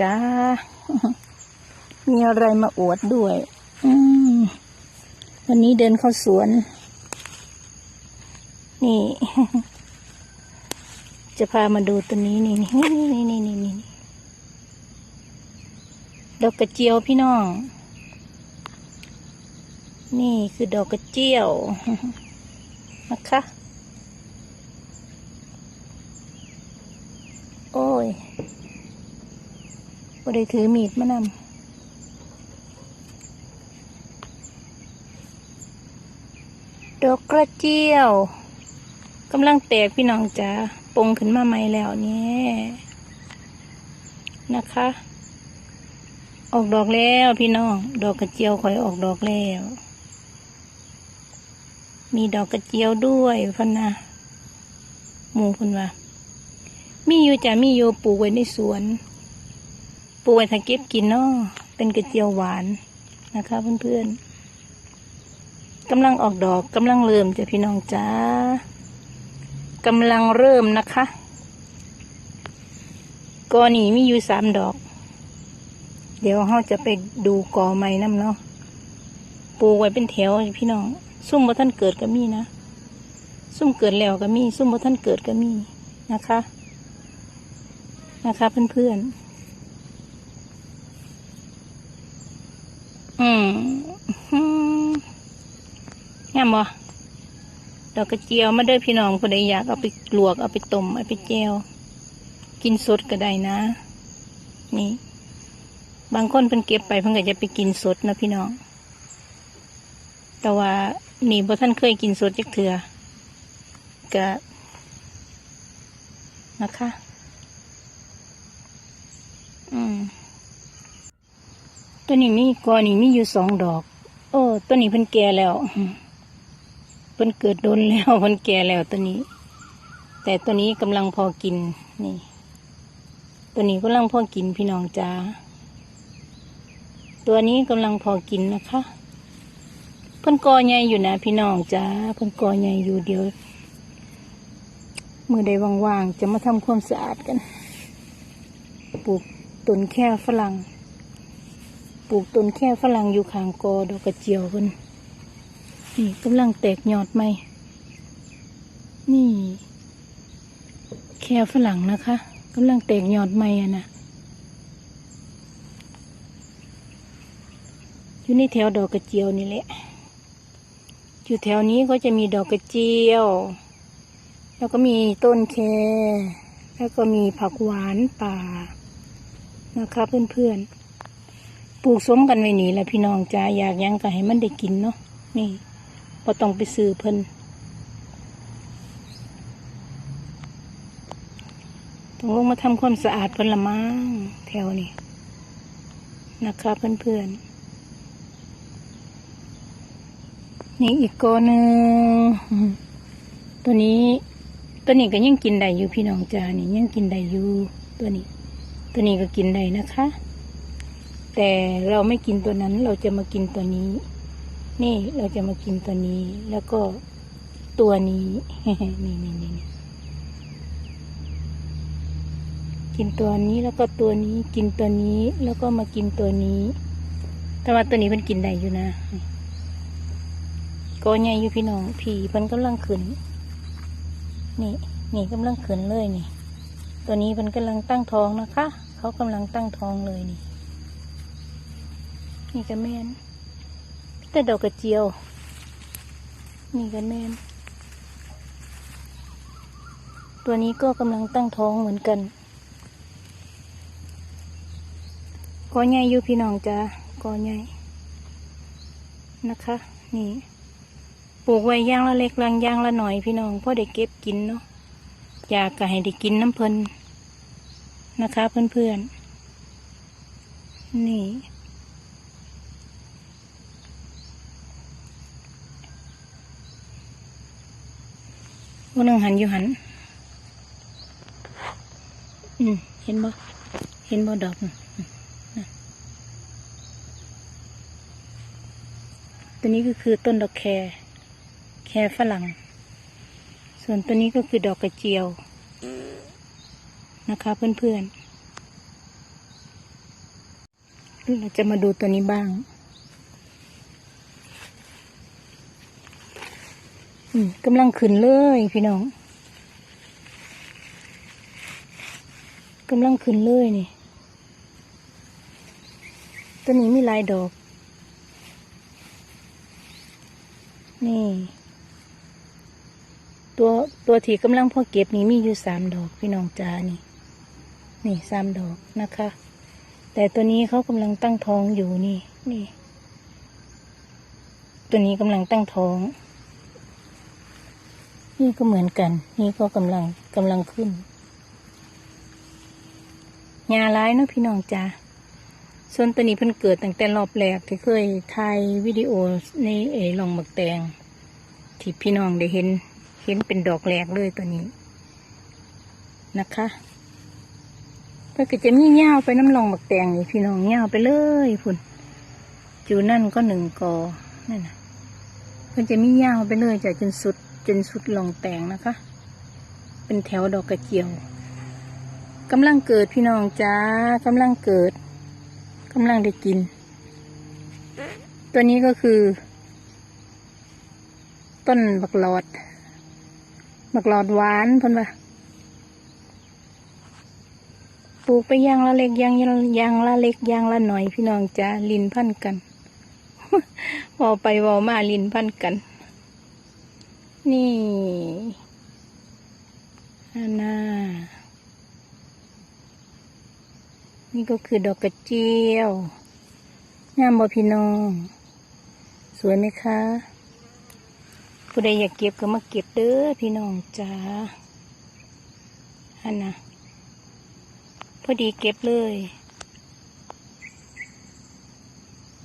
จ้า มีอะไรมาอวดด้วย อืมวันนี้เดินเข้าสวน นี่ จะพามาดูตัวนี้นี่นี่นี่นี่นี่นี่ดอกกระเจียวพี่น้อง นี่คือดอกกระเจียวนะคะ โอ้ย บ่ได้ถือมีดมานำดอกกระเจียวกำลังแตกพี่น้องจ๋าปงขึ้นมาใหม่แล้วเนี่ยนะคะ ออกดอกแล้วพี่น้อง ดอกกระเจียวคอยออกดอกแล้ว มีดอกกระเจียวด้วยพันนะหมูพันว่ามีอยู่จ้ะมีอยู่ปลูกไว้ในสวน ปูไว้ถ้าเก็บกินเนาะเป็นกระเจียวหวานนะคะเพื่อนๆกำลังออกดอกกำลังเริ่มจ้ะพี่น้องจ้ากำลังเริ่มนะคะกอนี้มีอยู่สามดอก เดี๋ยวเราจะไปดูกอใหม่น้ำเนาะปูไว้เป็นแถวพี่น้อง ซุ่มบ่ท่านเกิดก็มีนะ ซุ่มเกิดแล้วก็มี ซุ่มบ่ท่านเกิดก็มีนะคะ นะคะเพื่อนๆ อืมอืมงามบ่ดอกกระเจียวมาเด้อพี่น้องคนใดอยากเอาไปลวกเอาไปต้มเอาไปแจวกินสดก็ได้นะ นี่ บางคนเพิ่นเก็บไปเพิ่นก็จะไปกินสดนะพี่น้อง แต่ว่านี่บ่ท่านเคยกินสดจักเถื่อก็นะคะ อืม ตัวนี้มีกอนี่มีอยู่สองดอก โอ้ตัวนี้เพิ่นแก่แล้วเพิ่นเกิดโดนแล้วเพิ่นแก่แล้วตัวนี้ แต่ตัวนี้กำลังพอกินนี่ ตัวนี้กำลังพอกินพี่น้องจ้าตัวนี้กำลังพอกินนะคะเพิ่นกอใหญ่อยู่นะพี่น้องจ้าเพิ่นกอใหญ่อยู่เดี๋ยวเมื่อใดว่างๆจะมาทำความสะอาดกัน ปลูกต้นแค่ฝรั่ง ปลูกต้นแค่ฝรั่งอยู่ข้างกอดอกกระเจียวเพิ่นนี่กำลังแตกยอดใหม่นี่ แค่ฝรั่งนะคะกำลังแตกยอดใหม่อะนะอยู่ในแถวดอกกระเจียวนี่แหละอยู่แถวนี้ก็จะมีดอกกระเจียว แล้วก็มีต้นแคแล้วก็มีผักหวานป่านะคะเพื่อนๆ ปลูกสมกันไว้นี่แหละพี่น้องจ้าอยากยังก็ให้มันได้กินเนาะนี่พอต้องไปซื้อเพิ่นต้องลงมาทำความสะอาดเพิ่นละมั้งแถวนี้นะคะเพื่อนๆ นี่อีกกอหนึ่งตัวนี้ ตัวนี้ก็ยังกินได้อยู่พี่น้องจ้านี่ยังกินได้อยู่ตัวนี้ ตัวนี้ก็กินได้นะคะ แต่เราไม่กินตัวนั้นเราจะมากินตัวนี้ นี่เราจะมากินตัวนี้ แล้วก็ตัวนี้ นี่นี่นี่นกินตัวนี้แล้วก็ตัวนี้ กินตัวนี้แล้วก็มากินตัวนี้ แต่ว่าตัวนี้มันกินได้อยู่นะก็ใหญ่อยู่พี่น้องผีมันกำลังขึ้น นี่ นี่กำลังขึ้นเลยนี่ ตัวนี้มันกำลังตั้งท้องนะคะ เขากำลังตั้งท้องเลยนี่ นี่ก็แม่นแต่ดอกกระเจียว นี่ก็แม่นตัวนี้ก็กำลังตั้งท้องเหมือนกันกอใหญ่อยู่พี่น้องจ้ากอใหญ่นะคะ นี่ ปลูกไว้ย่างละเล็กลังย่างละหน่อยพี่น้องพ่อได้เก็บกินเนาะอยากก็ให้ได้กินน้ำเพลินนะคะเพื่อนๆ นี่ วันหนึ่งหันอยู่หัน อืมเห็นบ่ เห็นบ่ดอกน่ะอืมน่ะตัวนี้ก็คือต้นดอกแครแครฝรั่ง ส่วนตัวนี้ก็คือดอกกระเจียว นะคะเพื่อนๆเราจะมาดูตัวนี้บ้าง อืม กำลังขึ้นเลยพี่น้องกำลังขึ้นเลยนี่ตัวนี้มีลายดอก นี่ ตัวตัวที่กำลังพอเก็บนี่มีอยู่สามดอกพี่น้องจ้านี่ นี่สามดอกนะคะ แต่ตัวนี้เขากำลังตั้งท้องอยู่นี่ นี่ ตัวนี้กำลังตั้งท้อง นี่ก็เหมือนกัน นี่ก็กำลังกำลังขึ้นยาร้ายเนาะพี่น้องจ้าส่วนตัวนี้เพิ่นเกิดตั้งแต่รอบแรกที่เคยถ่ายวิดีโอในเอลองหมักแตง ที่พี่น้องได้เห็น เห็นเป็นดอกแรกเลยตัวนี้นะคะเพื่อก็จะมีเง่าไปน้ำลองหมักแตงนี่พี่น้องเง่าไปเลยพุ่นจูนั่นก็หนึ่งกอนั่นนะเพื่อจะมีเง่าไปเลยจากจนสุด จนสุดหลองแตงนะคะ เป็นแถวดอกกระเจียวกำลังเกิดพี่น้องจ้ากำลังเกิดกำลังได้กิน ตัวนี้ก็คือ ต้นบักหลอด บักหลอดหวานพ่นว่าปลูกไปยางละเล็กยางยางละเล็กยางละหน่อยพี่น้องจ้าลินพันกันวอไปวอมาลินพันกัน นี่อันน่านี่ก็คือดอกกระเจียวงามบ่พี่น้อง สวยไหมคะ ผู้ใดอยากเก็บก็มาเก็บเด้อพี่น้องจ้าอันนะพอดีเก็บเลย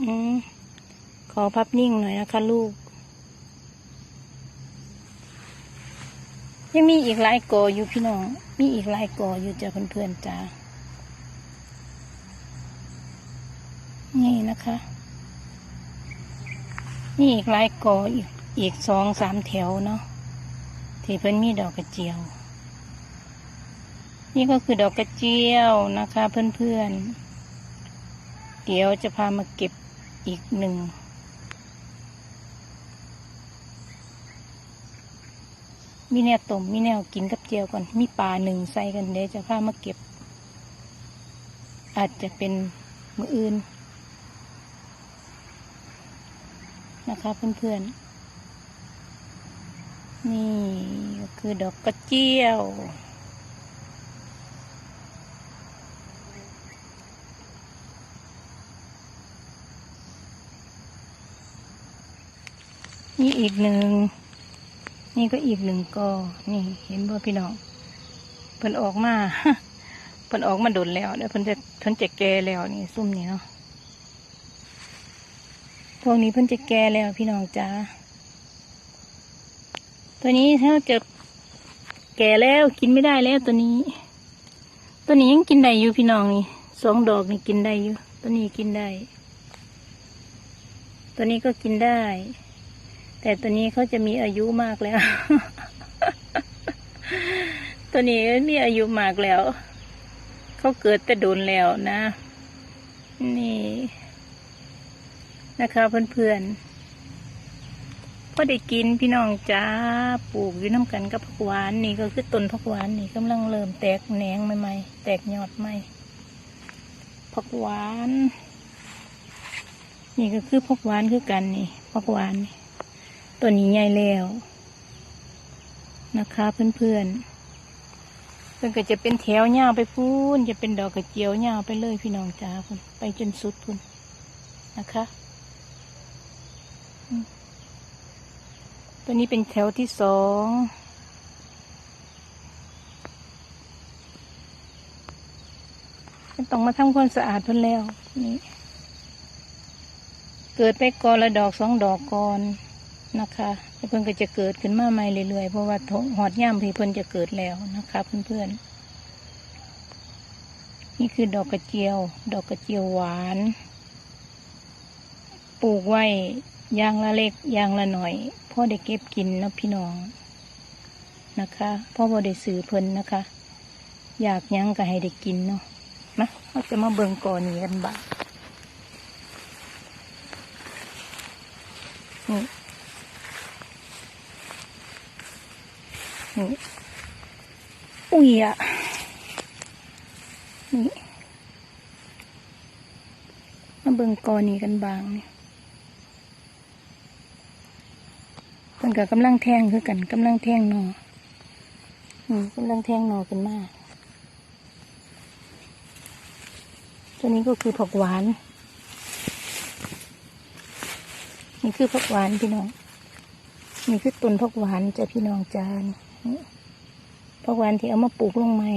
อืมขอพับนิ่งหน่อยนะคะลูก ยังมีอีกหลายกออยู่พี่น้อง มีอีกหลายกออยู่จ้ะเพื่อนๆจ้านี่นะคะ นี่อีกหลายกออีกอีกสองสามแถวเนาะที่เพิ่นมีดอกกระเจียว นี่ก็คือดอกกระเจียวนะคะ เพื่อนๆเดี๋ยวจะพามาเก็บอีกหนึ่ง มีแนวต้มมีแนวกินกับเจียวก่อน มีปลาหนึ่งใส่กันเดี๋ยวจะพามาเก็บ อาจจะเป็นมืออื่น นะคะเพื่อนๆ นี่ก็คือดอกกระเจียว นี่อีกหนึ่ง นี่ก็อีกหนึ่งกอ นี่เห็นบ่พี่น้อง เพิ่นออกมา เพิ่นออกมาดนแล้วเดี๋ยวเพิ่นจะเพิ่นจะแก่แล้วนี่ซุ่มนี่เนาะ พวกนี้เพิ่นจะแก่แล้วพี่น้องจ้า ตัวนี้ถ้าจะแก่แล้วกินไม่ได้แล้วตัวนี้ ตัวนี้ยังกินได้อยู่พี่น้องนี่สองดอกนี่กินได้อยู่ ตัวนี้กินได้ ตัวนี้ก็กินได้ แต่ตัวนี้เขาจะมีอายุมากแล้ว ตัวนี้มีอายุมากแล้ว เขาเกิดแต่โดนแล้วนะ นี่นะคะเพื่อนๆพอได้กินพี่น้องจ้าปลูกอยู่น้ำกันกับผักหวานนี่ก็คือต้นผักหวานนี่กำลังเริ่มแตกแหนงใหม่ๆแตกยอดใหม่ผักหวาน นี่ก็คือผักหวานคือกันนี่ผักหวานนี่ ตัวนี้ใหญ่แล้วนะคะ เพื่อนๆเพื่อนก็จะเป็นแถวยาวไปพูนจะเป็นดอกกระเจียวยาวไปเลยพี่น้องจ้าพุ่นไปจนสุดพุ่นนะคะตัวนี้เป็นแถวที่สองต้องมาทำความสะอาดเพิ่นแล้วนี่เกิดไปก่อนละดอกสองดอกก่อน นะคะเพื่อนก็จะเกิดขึ้นมาใหม่เรื่อยๆเพราะว่าหอดย่ามเพื่อนจะเกิดแล้วนะคะเพื่อนๆนี่คือดอกกระเจียว ดอกกระเจียวหวาน ปลูกไว้ยางละเล็กยางละหน่อยพ่อได้เก็บกินนะพี่น้องนะคะพ่อบอได้ซื้อเพื่อนนะคะ อยากยังก็ให้ได้กินเนาะมาเราจะมาเบิ่งก่อนนี้กันบ้างนี่ นี่อุ้ยอะนี่มาเบิ่งกอนี้กันบางเนี่เพิ่นก็กำลังแทงคือกันกำลังแทงหนออืมกำลังแทงหนอขึ้นมากตัวนี้ก็คือผักหวาน นี่คือผักหวานพี่น้อง นี่คือต้นผักหวานจ้ะพี่น้องจาน นี่ผักหวานที่เอามาปลูกลงใหม่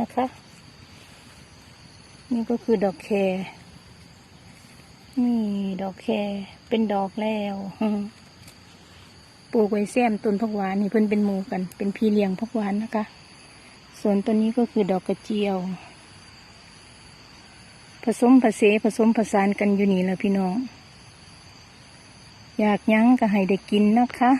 นะคะ นี่ก็คือดอกแครนี่ดอกแครเป็นดอกแล้วปลูกไว้แซมต้นผักหวานนี่เพิ่นเป็นหมูกัน เป็นพี่เลี้ยงผักหวานนะคะ ส่วนตัวนี้ก็คือดอกกระเจียว ผสมผสมผสมผสานกันอยู่นี่แหล้วพี่น้อง อยากยั้งก็ให้ได้กินนะคะ